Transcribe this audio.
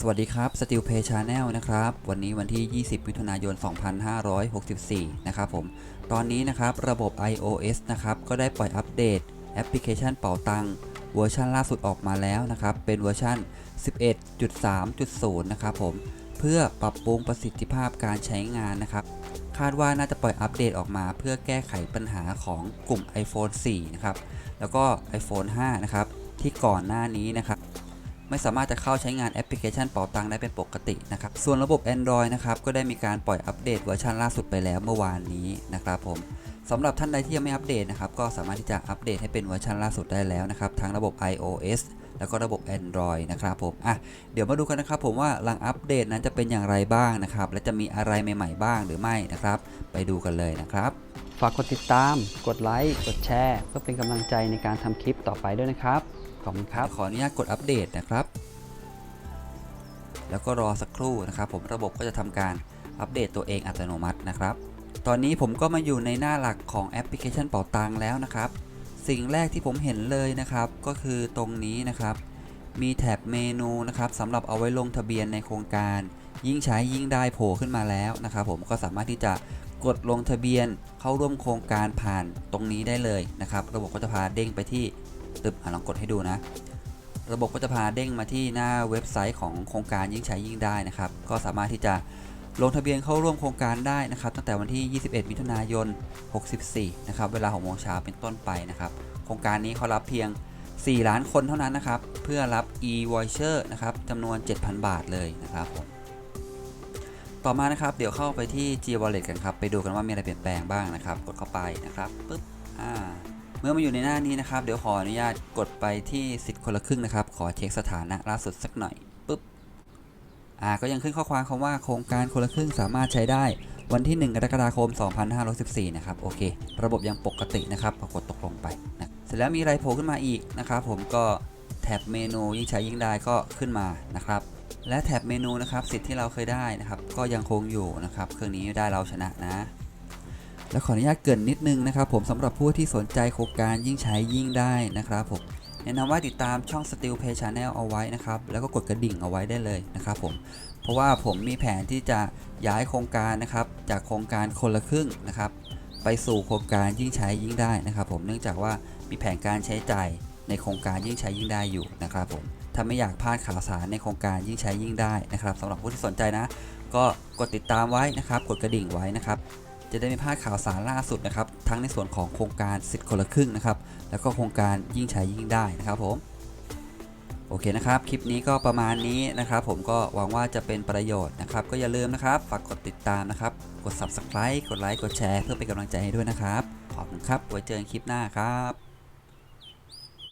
สวัสดีครับ Steel Pay Channel นะครับ วันนี้วันที่ 20 มิถุนายน 2564 นะครับผม ตอนนี้นะครับระบบ iOS นะครับ ก็ได้ปล่อยอัปเดตแอปพลิเคชันเป่าตังค์เวอร์ชันล่าสุดออกมาแล้วนะครับ เป็นเวอร์ชัน 11.3.0 นะครับผม เพื่อปรับปรุงประสิทธิภาพการใช้งานนะครับ คาดว่าน่าจะปล่อยอัปเดตออกมา เพื่อแก้ไขปัญหาของกลุ่ม iPhone 4 นะครับ แล้วก็ iPhone 5 นะครับ ที่ก่อนหน้านี้นะครับ ไม่สามารถจะเข้าใช้งานแอปพลิเคชันเป๋าตังค์ได้เป็นปกตินะครับ ส่วนระบบ Android นะครับก็ได้มีการปล่อยอัปเดตเวอร์ชันล่าสุดไปแล้วเมื่อวานนี้นะครับผมสำหรับท่านใดที่ยังไม่อัปเดตนะครับก็สามารถที่จะอัปเดตให้เป็นเวอร์ชันล่าสุดได้แล้วนะครับทั้งระบบ iOS แล้วก็ระบบ Android นะครับผมอะเดี๋ยวมาดูกันนะครับผมว่าหลังอัปเดตนั้นจะเป็นอย่างไรบ้างนะครับ และจะมีอะไรใหม่ๆบ้างหรือไม่นะครับ ไปดูกันเลยนะครับ ฝากกดติดตาม กดไลค์ กดแชร์เพื่อเป็นกำลังใจในการทำคลิปต่อไปด้วยนะครับ ขอบคุณครับ ขออนุญาตกดอัปเดตนะครับ แล้วก็รอสักครู่นะครับ ผมระบบก็จะทำการอัปเดตตัวเองอัตโนมัตินะครับ ตอนนี้ผมก็มาอยู่ในหน้าหลักของแอปพลิเคชันเป่าตังค์แล้วนะครับ สิ่งแรกที่ผมเห็นเลยนะครับ ก็คือตรงนี้นะครับ มีแท็บเมนูนะครับสำหรับเอาไว้ลงทะเบียนในโครงการ ยิ่งใช้ยิ่งได้โผล่ขึ้นมาแล้วนะครับ ผมก็สามารถที่จะกดลงทะเบียนเข้าร่วมโครงการผ่านตรงนี้ได้เลยนะครับ ระบบก็จะพาเด้งไปที่ตึบอะลองกดให้ดูนะ ระบบก็จะพาเด้งมาที่หน้าเว็บไซต์ของโครงการยิ่งใช้ยิ่งได้นะครับ ก็สามารถที่จะ ลงทะเบียนเข้าร่วมโครงการได้นะครับ ตั้งแต่วันที่ 21 มิถุนายน 64 นะครับ เวลา6โมงเช้าเป็นต้นไปนะครับ โครงการนี้เขารับเพียง 4 ล้านคนเท่านั้นนะครับ เพื่อรับ e-voucher นะครับจำนวน 7,000 บาทเลยนะครับผมต่อมานะครับ เดี๋ยวเข้าไปที่ G Wallet กันครับ ไปดูกันว่ามีอะไรเปลี่ยนแปลงบ้างนะครับ กดเข้าไปนะครับปึ๊บอ่าเมื่อมาอยู่ในหน้านี้นะครับ เดี๋ยวขออนุญาตกดไปที่สิทธิ์คนละครึ่งนะครับ ขอเช็คสถานะล่าสุดสักหน่อย อ่าก็ยังขึ้นข้อความคำว่าโครงการคนละครึ่งสามารถใช้ได้วันที่ 1 กรกฎาคม 2514 นะครับ โอเค ระบบยังปกตินะครับปรากฏตกลงไปนะเสร็จแล้วมีอะไรโผล่ขึ้นมาอีกนะครับ ผมก็แท็บเมนูยิ่งใช้ยิ่งได้ก็ขึ้นมานะครับ และแท็บเมนูนะครับสิทธิ์ที่เราเคยได้นะครับ ก็ยังคงอยู่นะครับ เครื่องนี้ได้เราชนะนะ แล้วขออนุญาตเกินนิดนึงนะครับ ผมสำหรับผู้ที่สนใจโครงการยิ่งใช้ยิ่งได้นะครับผม แนะนำว่าติดตามช่อง Steel Pay Channel เอาไว้นะครับ แล้วก็กดกระดิ่งเอาไว้ได้เลยนะครับผมเพราะว่าผมมีแผนที่จะย้ายโครงการนะครับ จากโครงการคนละครึ่งนะครับ ไปสู่โครงการยิ่งใช้ยิ่งได้นะครับผมเนื่องจากว่ามีแผนการใช้จ่ายในโครงการยิ่งใช้ยิ่งได้อยู่นะครับผมถ้าไม่อยากพลาดข่าวสารในโครงการยิ่งใช้ยิ่งได้นะครับสำหรับผู้ที่สนใจนะ ก็กดติดตามไว้นะครับ กดกระดิ่งไว้นะครับ จะได้ไม่พลาดข่าวสารล่าสุดนะครับทั้งในส่วนของโครงการสิทธิ์คนละครึ่งนะครับแล้วก็โครงการยิ่งใช้ยิ่งได้นะครับผมโอเคนะครับ คลิปนี้ก็ประมาณนี้นะครับ ผมก็หวังว่าจะเป็นประโยชน์นะครับ ก็อย่าลืมนะครับ ฝากกดติดตามนะครับ กด subscribe กดไลค์ กดแชร์ เพื่อเป็นกำลังใจให้ด้วยนะครับ ขอบคุณครับ ไว้เจอกันคลิปหน้าครับ